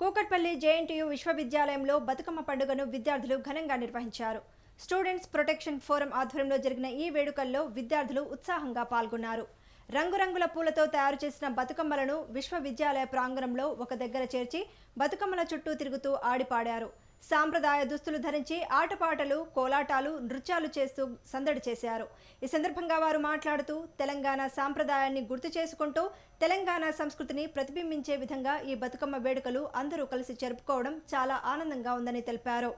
Kukatpally JNTU విశ్వవిద్యాలయంలో బతుకమ్మ పండుగను విద్యార్థులు ఘనంగా నిర్వహించారు. స్టూడెంట్స్ ప్రొటెక్షన్ ఫోరం ఆధ్వర్యంలో జరిగిన ఈ వేడుకల్లో విద్యార్థులు ఉత్సాహంగా పాల్గొన్నారు. రంగురంగుల పూలతో తయారు చేసిన బతుకమ్మలను విశ్వవిద్యాలయ ప్రాంగణంలో ఒక దగ్గర చేర్చి బతుకమ్మల చుట్టూ తిరుగుతూ ఆడిపాడారు. సాంప్రదాయ దుస్తులు ధరించి ఆటపాటలు కోలాటాలు నృత్యాలు చేస్తూ సందడి చేశారు. ఈ సందర్భంగా వారు మాట్లాడుతూ తెలంగాణ సాంప్రదాయాన్ని గుర్తు చేసుకుంటూ తెలంగాణ సంస్కృతిని ప్రతిబింబించే విధంగా ఈ బతుకమ్మ వేడుకలు అందరూ కలిసి జరుపుకోవడం చాలా ఆనందంగా ఉందని తెలిపారు.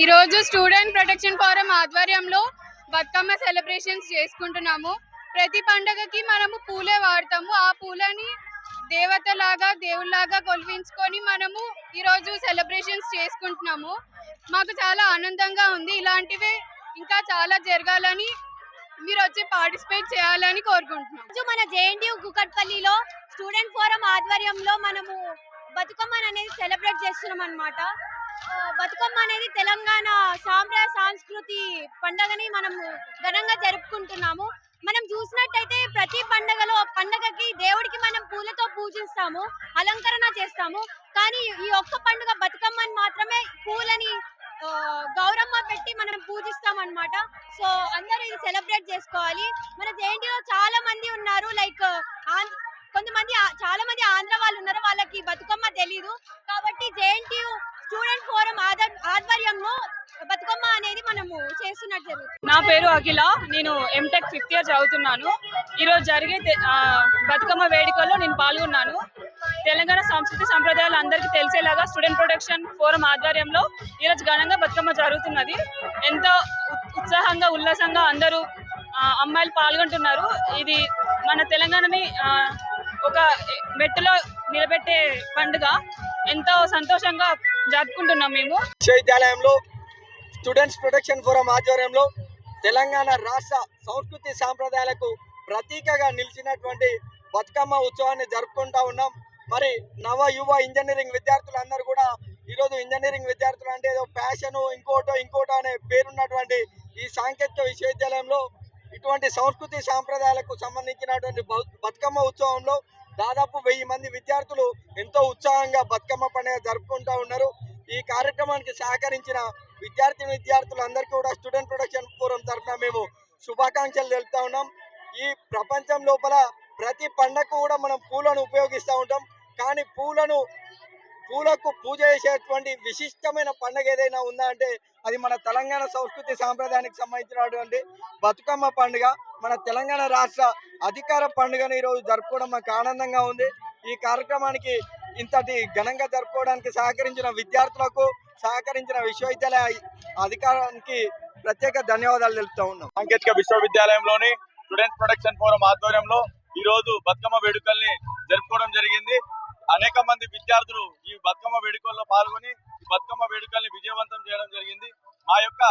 ఈ రోజు స్టూడెంట్ ప్రొటెక్షన్ ఫోరం ఆధ్వర్యంలో బతుకమ్మ సెలబ్రేషన్స్ చేసుకుంటున్నాము. ప్రతి పండగకి మనము పూలే వాడతాము. ఆ పూలని దేవతలాగా దేవుళ్ళలాగా కొలిపించుకొని మనము ఈరోజు సెలబ్రేషన్స్ చేసుకుంటున్నాము. మాకు చాలా ఆనందంగా ఉంది. ఇలాంటివే ఇంకా చాలా జరగాలని మీరు వచ్చి పార్టిసిపేట్ చేయాలని కోరుకుంటున్నాం మన జేఎన్టీయు కుకట్పల్లిలో స్టూడెంట్ ఫోరం ఆధ్వర్యంలో మనము బతుకమ్మ అనేది సెలబ్రేట్ చేస్తున్నాం అనమాట బతుకమ్మ అనేది తెలంగాణ సాంప్రదాయ సాంస్కృతి పండగని మనం ఘనంగా జరుపుకుంటున్నాము. మనం చూసినట్టయితే ప్రతి పండగలో పండగకి దేవుడికి మనం పూలతో పూజిస్తాము అలంకరణ చేస్తాము. కానీ ఈ ఒక్క పండుగ బతుకమ్మని మాత్రమే పూలని గౌరమ్మ పెట్టి మనం పూజిస్తాం అన్నమాట సో అందరూ ఇది సెలబ్రేట్ చేసుకోవాలి. మన జేఎన్టీలో చాలా మంది ఉన్నారు. లైక్ కొంతమంది చాలా మంది ఆంధ్ర వాళ్ళు ఉన్నారు. వాళ్ళకి బతుకమ్మ తెలీదు. కాబట్టి జేఎన్టీయు స్టూడెంట్ ఫోరం ఆధ్వ- ఆధ్వర్యంలో బతుకమ్మ అనేది మనము చేస్తున్నట్టు. జరుగుతుంది నా పేరు అఖిల నేను ఎంటెక్ ఫిఫ్త్ ఇయర్ చదువుతున్నాను. ఈరోజు జరిగే తె- ఆ, బతుకమ్మ వేడుకల్లో నేను పాల్గొన్నాను. తెలంగాణ సంస్కృతి సంప్రదాయాలు అందరికీ తెలిసేలాగా స్టూడెంట్ ప్రొటెక్షన్ ఫోరం ఆధ్వర్యంలో ఈరోజు ఘనంగా బతుకమ్మ జరుగుతున్నది. ఎంతో ఉత్సాహంగా ఉల్లాసంగా అందరూ ఆ, అమ్మాయిలు పాల్గొంటున్నారు. ఇది మన తెలంగాణని ఆ, ఒక మెట్టులో నిలబెట్టే పండుగ. ఎంతో సంతోషంగా జరుపుకుంటున్నాం మేము. విశ్వవిద్యాలయంలో స్టూడెంట్స్ ప్రొటెక్షన్ ఫోరం ఆధ్వర్యంలో తెలంగాణ రాష్ట్ర సంస్కృతి సాంప్రదాయాలకు ప్రతీకగా నిలిచినటువంటి బతుకమ్మ ఉత్సవాన్ని జరుపుకుంటా ఉన్నాం. మరి నవ యువ ఇంజనీరింగ్ విద్యార్థులందరూ కూడా ఈరోజు ఇంజనీరింగ్ విద్యార్థులు అంటే ఏదో ప్యాషన్ ఇంకోటో ఇంకోటో అనే పేరున్నటువంటి ఈ సాంకేతిక విశ్వవిద్యాలయంలో ఇటువంటి సంస్కృతి సాంప్రదాయాలకు సంబంధించినటువంటి బౌ- బతుకమ్మ ఉత్సవంలో దాదాపు వెయ్యి మంది విద్యార్థులు ఎంతో ఉత్సాహంగా బతుకమ్మ పండుగ జరుపుకుంటా ఉన్నారు. ఈ కార్యక్రమానికి సహకరించిన విద్యార్థి విద్యార్థులందరికీ కూడా స్టూడెంట్ ప్రొడక్షన్ ఫోరం తరఫున మేము శుభాకాంక్షలు తెలుపుతా ఉన్నాం. ఈ ప్రపంచం లోపల ప్రతి పండగకు కూడా మనం పూలను ఉపయోగిస్తూ ఉంటాం. కానీ పూలను పూలకు పూజ చేసేటువంటి విశిష్టమైన పండగ ఏదైనా ఉందా అంటే అది మన తెలంగాణ సంస్కృతి సాంప్రదాయానికి సంబంధించినటువంటి బతుకమ్మ పండుగ మన తెలంగాణ రాష్ట్ర అధికార పండుగను ఈరోజు జరుపుకోవడం మాకు ఆనందంగా ఉంది. ఈ కార్యక్రమానికి ఇంతటి ఘనంగా జరుపుకోవడానికి సహకరించిన విద్యార్థులకు సహకరించిన విశ్వవిద్యాలయ అధికారానికి ప్రత్యేక ధన్యవాదాలు తెలుపుతా ఉన్నాం. సాంకేతిక విశ్వవిద్యాలయంలోని స్టూడెంట్స్ ప్రొటెక్షన్ ఫోరం ఆధ్వర్యంలో ఈ రోజు బతుకమ్మ వేడుకల్ని జరుపుకోవడం జరిగింది. అనేక మంది విద్యార్థులు ఈ బతుకమ్మ వేడుకల్లో పాల్గొని ఈ బతుకమ్మ వేడుకల్ని విజయవంతం చేయడం జరిగింది మా యొక్క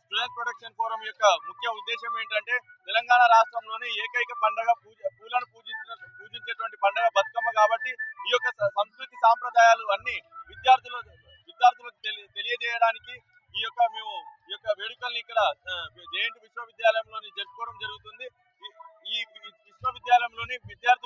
స్టూడెంట్ ప్రొటెక్షన్ ఫోరం యొక్క ముఖ్య ఉద్దేశం ఏంటంటే తెలంగాణ రాష్ట్రంలోని ఏకైక పండగ పూజ పూలను పూజించిన పూజించేటువంటి పండగ బతుకమ్మ కాబట్టి ఈ యొక్క సంస్కృతి సాంప్రదాయాలు అన్ని విద్యార్థులు విద్యార్థులకు తెలి- తెలియజేయడానికి ఈ యొక్క మేము ఈ యొక్క వేడుకల్ని ఇక్కడ జేఎన్టీ విశ్వవిద్యాలయంలోని జరుపుకోవడం జరుగుతుంది ఈ- విశ్వవిద్యాలయంలోని విద్యార్థులు